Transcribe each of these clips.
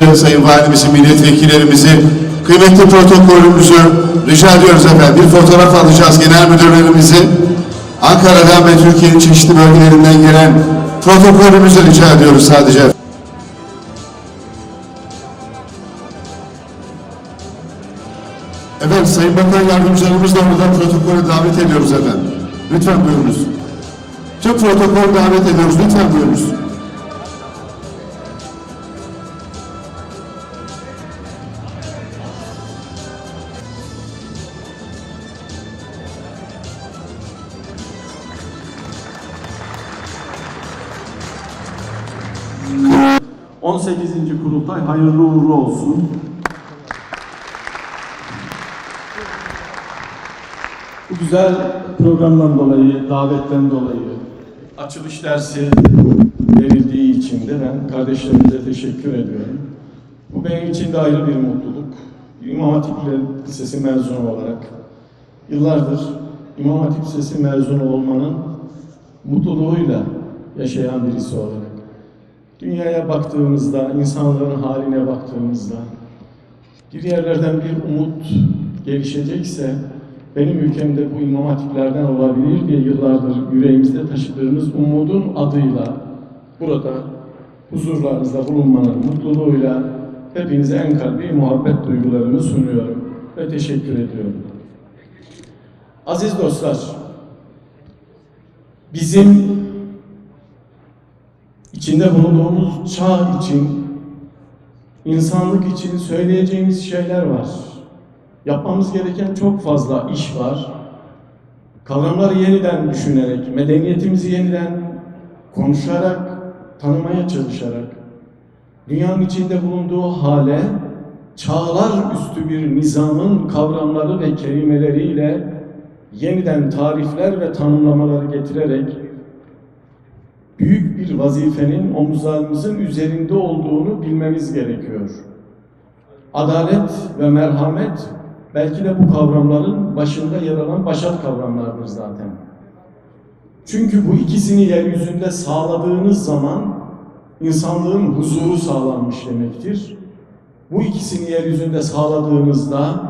Sayın Valimizi, milletvekillerimizi, kıymetli protokolümüzü rica ediyoruz efendim. Bir fotoğraf alacağız genel müdürlerimizi. Ankara'dan ve Türkiye'nin çeşitli bölgelerinden gelen protokolümüzü rica ediyoruz sadece. Efendim Sayın Bakan Yardımcılarımız da buradan protokole davet ediyoruz efendim. Lütfen buyurunuz. Tüm protokol davet ediyoruz. Lütfen buyurunuz. 18. kurultay hayırlı uğurlu olsun. Bu güzel programdan dolayı, davetten dolayı, açılış dersi verildiği için de ben kardeşlerimize teşekkür ediyorum. Bu benim için de ayrı bir mutluluk. İmam Hatip Lisesi mezunu olarak yıllardır İmam Hatip Lisesi mezunu olmanın mutluluğuyla yaşayan birisi olarak. Dünyaya baktığımızda, insanların haline baktığımızda bir yerlerden bir umut gelişecekse benim ülkemde bu imam hatiplerden olabilir diye yıllardır yüreğimizde taşıdığımız umudun adıyla burada huzurlarınızda bulunmanın mutluluğuyla hepinize en kalbi muhabbet duygularımı sunuyorum ve teşekkür ediyorum. Aziz dostlar, bizim içinde bulunduğumuz çağ için, insanlık için söyleyeceğimiz şeyler var. Yapmamız gereken çok fazla iş var. Kavramları yeniden düşünerek, medeniyetimizi yeniden konuşarak, tanımaya çalışarak, dünyanın içinde bulunduğu hale, çağlar üstü bir nizamın kavramları ve kelimeleriyle yeniden tarifler ve tanımlamaları getirerek büyük bir vazifenin omuzlarımızın üzerinde olduğunu bilmemiz gerekiyor. Adalet ve merhamet belki de bu kavramların başında yer alan başat kavramlardır zaten. Çünkü bu ikisini yeryüzünde sağladığınız zaman insanlığın huzuru sağlanmış demektir. Bu ikisini yeryüzünde sağladığınızda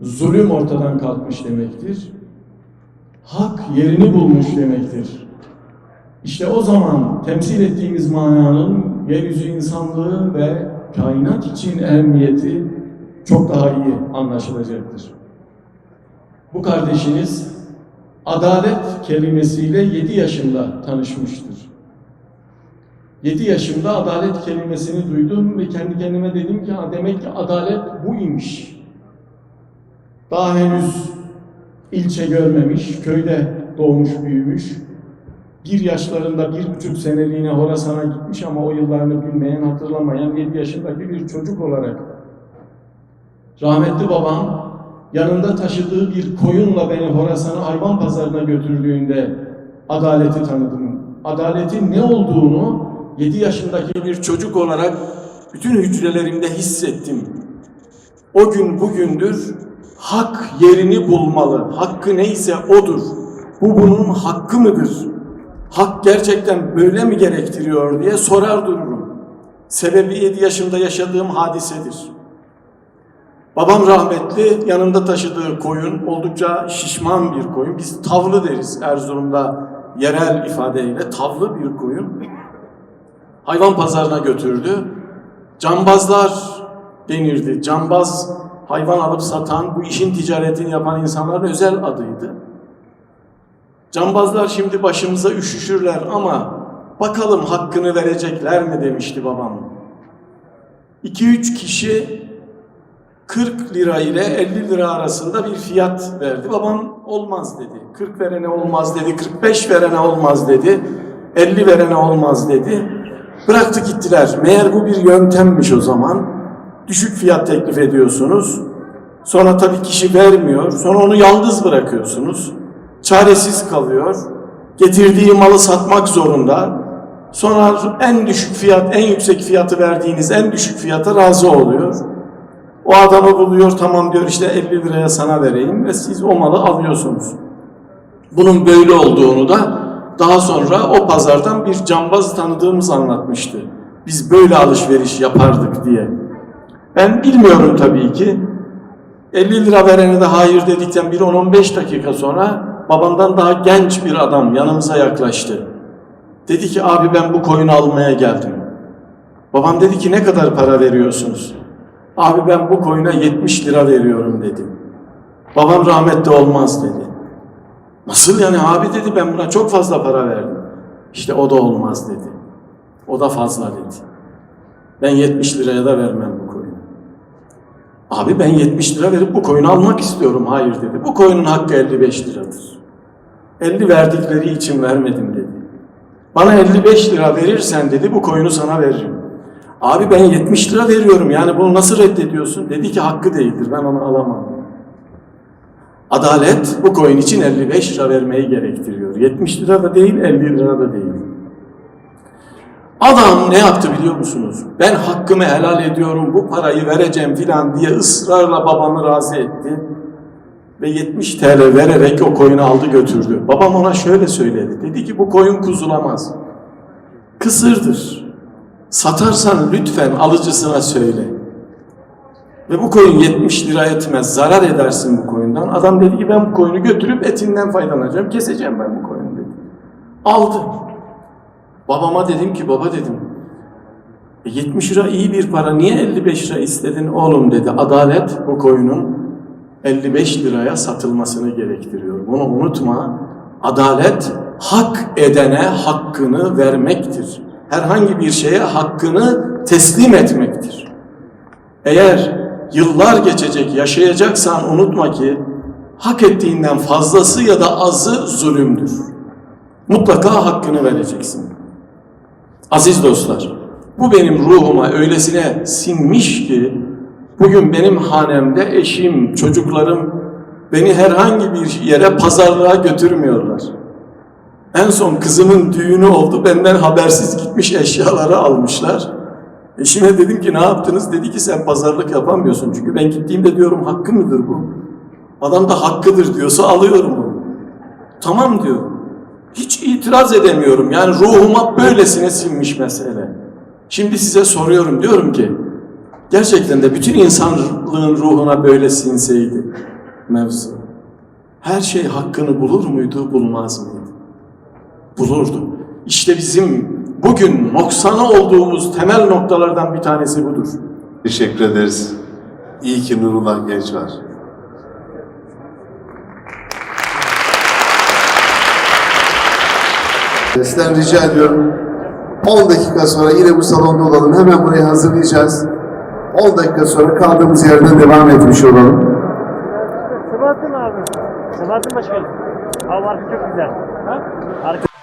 zulüm ortadan kalkmış demektir. Hak yerini bulmuş demektir. İşte o zaman temsil ettiğimiz mananın yeryüzü insanlığı ve kainat için ehemmiyeti çok daha iyi anlaşılacaktır. Bu kardeşiniz adalet kelimesiyle 7 yaşında tanışmıştır. 7 yaşımda adalet kelimesini duydum ve kendi kendime dedim ki "Ha, demek ki adalet bu imiş. Daha henüz ilçe görmemiş, köyde doğmuş büyümüş, bir yaşlarında bir buçuk seneliğine Horasan'a gitmiş ama o yıllarını bilmeyen, hatırlamayan 7 yaşındaki bir çocuk olarak rahmetli babam yanında taşıdığı bir koyunla beni Horasan'a hayvan pazarına götürdüğünde adaleti tanıdım. Adaletin ne olduğunu 7 yaşındaki bir çocuk olarak bütün hücrelerimde hissettim. O gün bugündür hak yerini bulmalı. Hakkı neyse odur. Bu bunun hakkı mıdır? Hak gerçekten böyle mi gerektiriyor diye sorar dururum. Sebebi 7 yaşımda yaşadığım hadisedir. Babam rahmetli yanında taşıdığı koyun oldukça şişman bir koyun. Biz tavlı deriz Erzurum'da yerel ifadeyle tavlı bir koyun. Hayvan pazarına götürdü. Cambazlar denirdi. Cambaz hayvan alıp satan, bu işin ticaretini yapan insanların özel adıydı. Cambazlar şimdi başımıza üşüşürler ama bakalım hakkını verecekler mi demişti babam. 2-3 kişi 40 lira ile 50 lira arasında bir fiyat verdi. Babam olmaz dedi. 40 verene olmaz dedi. 45 verene olmaz dedi. 50 verene olmaz dedi. Bıraktı gittiler. Meğer bu bir yöntemmiş o zaman. Düşük fiyat teklif ediyorsunuz. Sonra tabii kişi vermiyor. Sonra onu yalnız bırakıyorsunuz. Çaresiz kalıyor. Getirdiği malı satmak zorunda. Sonra en düşük fiyat, en yüksek fiyatı verdiğiniz en düşük fiyata razı oluyor. O adamı buluyor, tamam diyor işte 50 liraya sana vereyim ve siz o malı alıyorsunuz. Bunun böyle olduğunu da daha sonra o pazardan bir cambaz tanıdığımız anlatmıştı. biz böyle alışveriş yapardık diye. Ben bilmiyorum tabii ki. 50 lira verene de hayır dedikten bir 10-15 dakika sonra babamdan daha genç bir adam yanımıza yaklaştı. Dedi ki abi ben bu koyunu almaya geldim. Babam dedi ki ne kadar para veriyorsunuz? Abi ben bu koyuna 70 lira veriyorum dedi. Babam rahmetli olmaz dedi. Nasıl yani abi dedi ben buna çok fazla para verdim. İşte o da olmaz dedi. O da fazla dedi. Ben 70 liraya da vermem bu koyunu. Abi ben 70 lira verip bu koyunu almak istiyorum. Hayır dedi. Bu koyunun hakkı 55 liradır. 50 verdikleri için vermedim dedi. Bana 55 lira verirsen dedi bu koyunu sana veririm. Abi ben 70 lira veriyorum yani bunu nasıl reddediyorsun? Dedi ki hakkı değildir ben onu alamam. Adalet bu koyun için 55 lira vermeyi gerektiriyor. 70 lira da değil 50 lira da değil. Adam ne yaptı biliyor musunuz? Ben hakkımı helal ediyorum, bu parayı vereceğim filan diye ısrarla babamı razı etti. Ve 70 TL vererek o koyunu aldı götürdü. Babam ona şöyle söyledi. Dedi ki bu koyun kuzulamaz. Kısırdır. Satarsan lütfen alıcısına söyle. Ve bu koyun 70 lira etmez. Zarar edersin bu koyundan. Adam dedi ki ben bu koyunu götürüp etinden faydalanacağım. Keseceğim ben bu koyunu dedi. Aldı. Babama dedim ki baba dedim. "e, 70 lira iyi bir para. Niye 55 lira istedin oğlum dedi. Adalet bu koyunun 55 liraya satılmasını gerektiriyor. Bunu unutma. Adalet hak edene hakkını vermektir. Herhangi bir şeye hakkını teslim etmektir. Eğer yıllar geçecek, yaşayacaksan unutma ki hak ettiğinden fazlası ya da azı zulümdür. Mutlaka hakkını vereceksin. Aziz dostlar, bu benim ruhuma öylesine sinmiş ki bugün benim hanemde eşim, çocuklarım beni herhangi bir yere pazarlığa götürmüyorlar. En son kızımın düğünü oldu, benden habersiz gitmiş eşyaları almışlar. Eşime dedim ki ne yaptınız? Dedi ki sen pazarlık yapamıyorsun. Çünkü ben gittiğimde diyorum hakkı mıdır bu? Adam da hakkıdır diyorsa alıyorum bunu. Tamam diyor. Hiç itiraz edemiyorum. Yani ruhuma böylesine sinmiş mesele. Şimdi size soruyorum diyorum ki gerçekten de bütün insanlığın ruhuna böyle sinseydi mevzu. Her şey hakkını bulur muydu, bulmaz mıydı? Bulurdu. İşte bizim bugün noksanı olduğumuz temel noktalardan bir tanesi budur. Teşekkür ederiz. İyi ki Nurullah Genç var. Sizden rica ediyorum. 10 dakika sonra yine bu salonda olalım. Hemen burayı hazırlayacağız. 10 dakika sonra kaldığımız yerden devam etmiş olalım. Sabahattin abi. Sabahattin Başkanım. Hava çok güzel. Ha? Arka...